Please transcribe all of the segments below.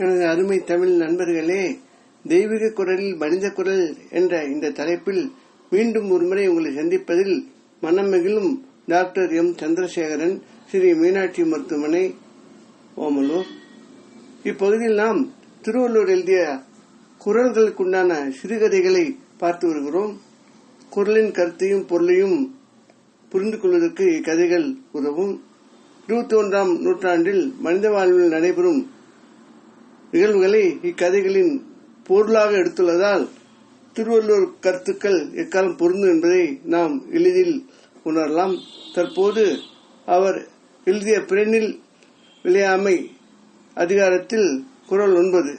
எனது அருமை தமிழ் நண்பர்களே தெய்வீக குரலில் மனித குரல் என்ற இந்த தலைப்பில் மீண்டும் ஒருமுறை உங்களை சந்திப்பதில் மனம் மகிழும் டாக்டர் எம். சந்திரசேகரன் ஸ்ரீ மீனாட்சி மருத்துவமனை ஓமலூர். இப்பகுதியில் நாம் திருவள்ளூர் எழுதிய குரல்களுக்குண்டான சிறுகதைகளை பார்த்து வருகிறோம். குரலின் கருத்தையும் பொருளையும் புரிந்து கொள்வதற்கு இக்கதைகள் உதவும். இருபத்தி ஒன்றாம் நூற்றாண்டில் மனித வாழ்வில் நடைபெறும் நிகழ்வுகளை இக்கதைகளின் பொருளாக எடுத்துள்ளதால் திருவள்ளுவர் கருத்துக்கள் எக்காலம் பொருந்தும் என்பதை நாம் எளிதில் உணரலாம். தற்போது அவர் எழுதிய பிறனில் விளையாமை அதிகாரத்தில் குரல் ஒன்பது.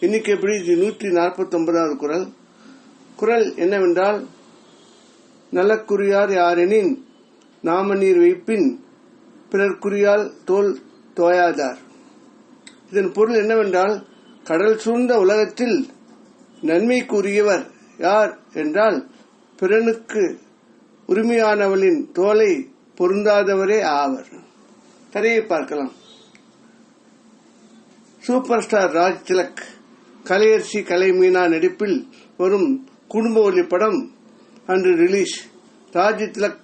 எண்ணிக்கைப்படி இது நூற்றி நாற்பத்தி ஒன்பதாவது குரல். குரல் என்னவென்றால் நலக்குரியார் யாரெனின் நாம நீர் வைப்பின் பிறர்க்குரியால் தோல் தோயாதார். இதன் பொருள் என்னவென்றால் கடல் சூழ்ந்த உலகத்தில் நன்மைக்குரியவர் யார் என்றால் பிறனுக்கு உரிமையானவளின் தோலை பொருந்தாதவரே ஆவர். கதையை பார்க்கலாம். சூப்பர் ஸ்டார் ராஜ் திலக் கலையரசி கலைமீனா நடிப்பில் வரும் குடும்ப ஒளி படம் அன்று ரிலீஸ். ராஜ் திலக்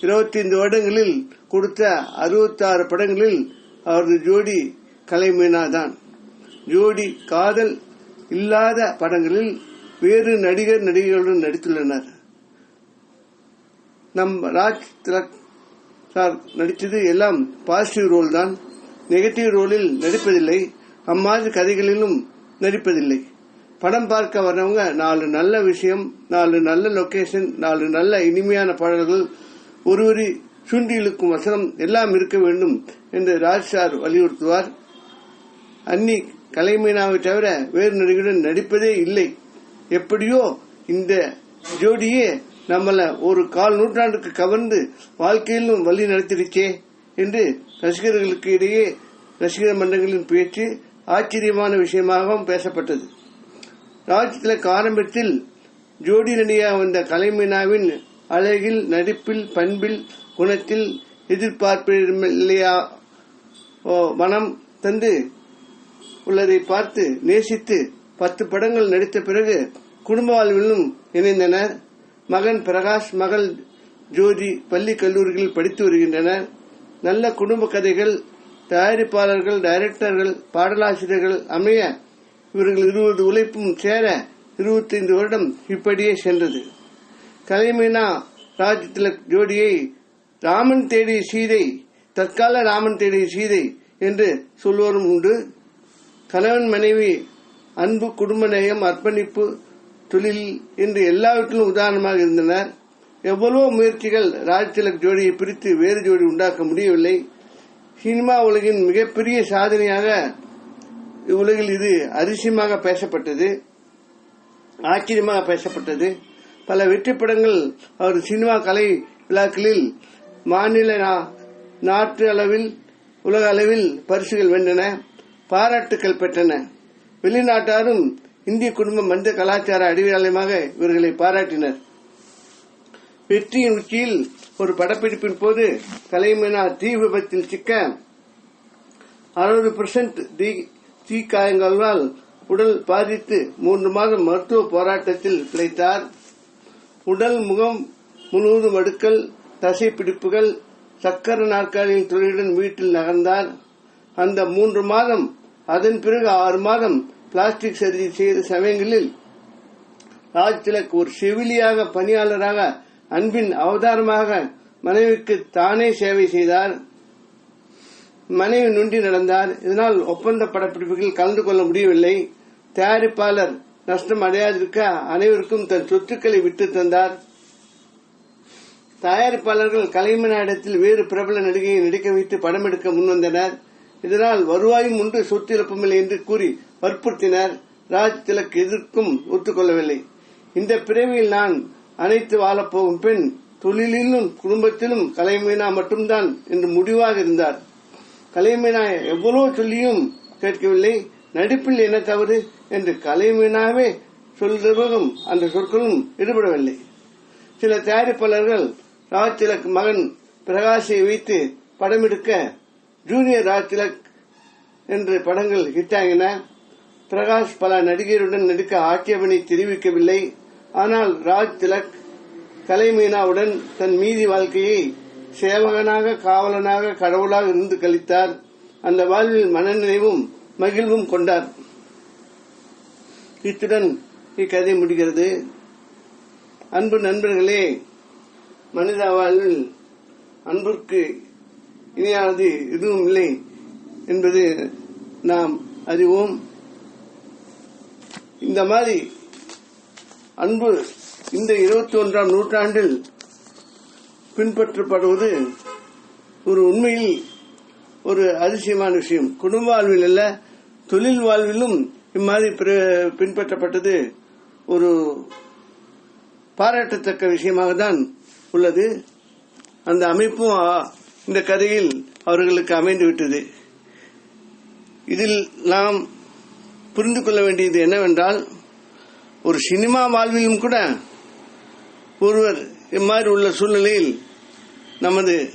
இருபத்தி ஐந்து வருடங்களில் கொடுத்த அறுபத்தி ஆறு படங்களில் அவரது ஜோடி கலைமீனாதான். ஜோடி காதல் இல்லாத படங்களில் வேறு நடிகர் நடிகைகளுடன் நடித்துள்ளனர். நம் ராஜ் திலக் சார் நடித்தது எல்லாம் பாசிட்டிவ் ரோல் தான். நெகட்டிவ் ரோலில் நடிப்பதில்லை. அம்மாதிரி கதைகளிலும் நடிப்பதில்லை. படம் பார்க்க வர்றவங்க நாலு நல்ல விஷயம் நாலு நல்ல லொகேஷன் நாலு நல்ல இனிமையான பாடல்கள் ஒருவரி சுண்டி இழுக்கும் வசனம் எல்லாம் இருக்க வேண்டும் என்று ராஜ் சார் வலியுறுத்துவார். அன்னி கலைமீனாவை தவிர வேறு நடிகருடன் நடிப்பதே இல்லை. எப்படியோ இந்த ஜோடியே நம்மள ஒரு கால் நூற்றாண்டுக்கு கவர்ந்து வாழ்க்கையிலும் வழி நடத்திடுச்சே என்று ரசிகர்களுக்கு இடையே ரசிகர் மன்றங்களின் பேச்சு ஆச்சரியமான விஷயமாகவும் பேசப்பட்டது. ராஜ் திலக் ஆரம்பத்தில் ஜோடி நடிகையாக வந்த கலைமீனாவின் அழகில் நடிப்பில் பண்பில் குணத்தில் எதிர்பார்ப்பில்லையா மனம் தந்து உள்ளதை பார்த்து நேசித்து பத்து படங்கள் நடித்த பிறகு குடும்ப வாழ்விலும் இணைந்தனர் மகன் பிரகாஷ் மகள் ஜோதி பள்ளி கல்லூரிகளில் படித்து வருகின்றனர் நல்ல குடும்ப கதைகள் தயாரிப்பாளர்கள் டைரக்டர்கள் பாடலாசிரியர்கள் அமைய இவர்கள் இருபது உழைப்பும் சேர இருபத்தைந்து வருடம் இப்படியே சென்றது. கலைமீனா ராஜ் திலக் ஜோடியை ராமன் தேடிய சீதை தற்கால ராமன் தேடிய சீதை என்று சொல்வோரும் உண்டு. கணவன் மனைவி அன்பு குடும்ப நேயம் அர்ப்பணிப்பு தொழில் என்று எல்லாவற்றிலும் உதாரணமாக இருந்தனர். எவ்வளவோ முயற்சிகள் ராஜ் திலக் ஜோடியை பிரித்து வேறு ஜோடி உண்டாக்க முடியவில்லை. சினிமா உலகின் மிகப்பெரிய சாதனையாக உலகில் இது அதிசயமாக பேசப்பட்டது ஆச்சரியமாக பேசப்பட்டது. பல வெற்றி படங்கள் அவர் சினிமா கலை விழாக்களில் மாநில நாட்டு அளவில் உலக அளவில் பரிசுகள் வென்றன. பாராட்டுக்கள் பெற்றன. வெளிநாட்டாரும் இந்திய குடும்ப மந்த கலாச்சார அடிவாளயமாக இவர்களை பாராட்டினர். வெற்றியின் உச்சியில் ஒரு படப்பிடிப்பின் போது கலைமீனா தீ விபத்தில் சிக்க அறுபது பெர்சன்ட் தீ காயங்களால் உடல் பாதித்து மூன்று மாதம் மருத்துவ போராட்டத்தில் பிழைத்தார் உடல் முகம் முழுவதும் அடுக்கல் தசை பிடிப்புகள் சக்கர நாற்காலியின் துறையுடன் வீட்டில் நகர்ந்தார். அந்த மூன்று மாதம் அதன் பிறகு ஆறு மாதம் பிளாஸ்டிக் சர்ஜரி செய்த சமயங்களில் ராஜ் திலக் ஒரு செவிலியாக பணியாளராக அன்பின் அவதாரமாக மனைவிக்கு தானே சேவை செய்தார். மனைவி நுண்டி நடந்தார். இதனால் ஒப்பந்த படப்பிடிப்புகளில் கலந்து கொள்ள முடியவில்லை. தயாரிப்பாளர் நஷ்டம் அடையாதிருக்க அனைவருக்கும் தன் சொத்துக்களை விட்டு தந்தார். தயாரிப்பாளர்கள் கலைமனாயிடத்தில் வேறு பிரபல நடிகையை நடிக்க வைத்து படம் எடுக்க முன்வந்தனர். இதனால் வருவாயும் உண்டு சொத்திழப்புமில்லை என்று கூறி வற்புறுத்தினர். ராஜ் திலக் எதிர்க்கும் ஒத்துக்கொள்ளவில்லை. இந்த பிறவியில் நான் அனைத்து வாழப்போகும் பெண் தொழிலிலும் குடும்பத்திலும் கலைமீனா மட்டும்தான் என்று முடிவாக இருந்தார். கலைமீனா எவ்வளவு சொல்லியும் கேட்கவில்லை. நடிப்பில் என்ன தவறு என்று கலைமீனாவே சொல்றவரும் அந்த சொற்களும் ஈடுபடவில்லை சில தயாரிப்பாளர்கள் ராஜ் திலக் மகன் பிரகாஷை வைத்து படம் எடுக்க ஜூனியர் ராஜ் திலக் என்று படங்கள் ஹிட்டாகின பிரகாஷ் பல நடிகருடன் நடிக்க ஆட்சேபனை தெரிவிக்கவில்லை. ஆனால் ராஜ் திலக் கலைமீனாவுடன் தன் மீதி வாழ்க்கையை சேவகனாக காவலனாக கடவுளாக இருந்து கழித்தார். அந்த வாழ்வில் மனநிறைவும் மகிழ்வும் கொண்டார். இத்துடன் இக்கதை முடிகிறது. அன்பு நண்பர்களே மனித வாழ்வில் அன்பிற்கு இணையானது எதுவும் இல்லை என்பது நாம் அறிவோம். இந்த மாதிரி அன்பு இந்த இருபத்தி ஒன்றாம் நூற்றாண்டில் பின்பற்றப்படுவது ஒரு உண்மையில் ஒரு அதிசயமான விஷயம். குடும்ப வாழ்வில் அல்ல தொழில் வாழ்விலும் இம்மாதிரி பின்பற்றப்பட்டது ஒரு பாராட்டத்தக்க விஷயமாக தான் உள்ளது. அந்த அமைப்பும் இந்த கதையில் அவர்களுக்கு அமைந்துவிட்டது. இதில் நாம் புரிந்து கொள்ள வேண்டியது என்னவென்றால் ஒரு சினிமா வாழ்விலும் கூட ஒருவர் இம்மாதிரி உள்ள சூழ்நிலையில் நமது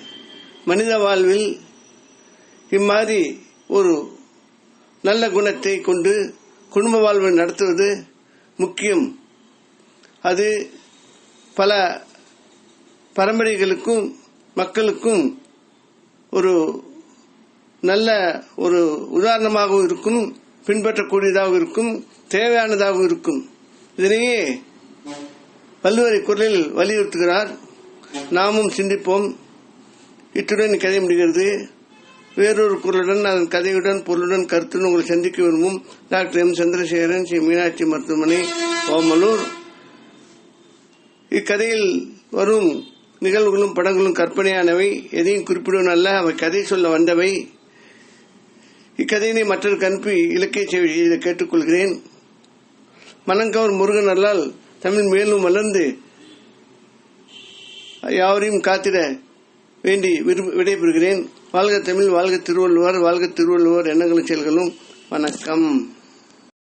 மனித வாழ்வில் இம்மாதிரி ஒரு நல்ல குணத்தை கொண்டு குடும்ப வாழ்வை நடத்துவது முக்கியம். அது பல பரம்பரைகளுக்கும் மக்களுக்கும் ஒரு நல்ல ஒரு உதாரணமாகவும் இருக்கும் பின்பற்றக்கூடியதாகவும் இருக்கும் தேவையானதாகவும் இருக்கும். இதனையே வள்ளுவரை குரலில் வலியுறுத்துகிறார். நாமும் சிந்திப்போம். இத்துடன் கதை முடிகிறது. வேறொரு குரலுடன் அதன் கதையுடன் பொருளுடன் கருத்துடன் உங்களை சந்திக்க விரும்பும் டாக்டர் எம். சந்திரசேகரன் ஸ்ரீ மீனாட்சி மருத்துவமனை ஓமலூர். இக்கதையில் வரும் நிகழ்வுகளும் படங்களும் கற்பனையானவை எதையும் குறிப்பிடுவன அல்ல அவை கதை சொல்ல வந்தவை. இக்கதையினை மற்றொரு கண்பி இலக்கிய சேவை செய்து கேட்டுக்கொள்கிறேன். மனங்கவர் முருகன் அல்லால் தமிழ் மேலும் வளர்ந்து யாவரையும் காத்திட வேண்டி விடைபெறுகிறேன். வாழ்க தமிழ் வாழ்க திருவள்ளுவர் வாழ்க திருவள்ளுவர் எண்ணங்களும் செயல்களும். வணக்கம்.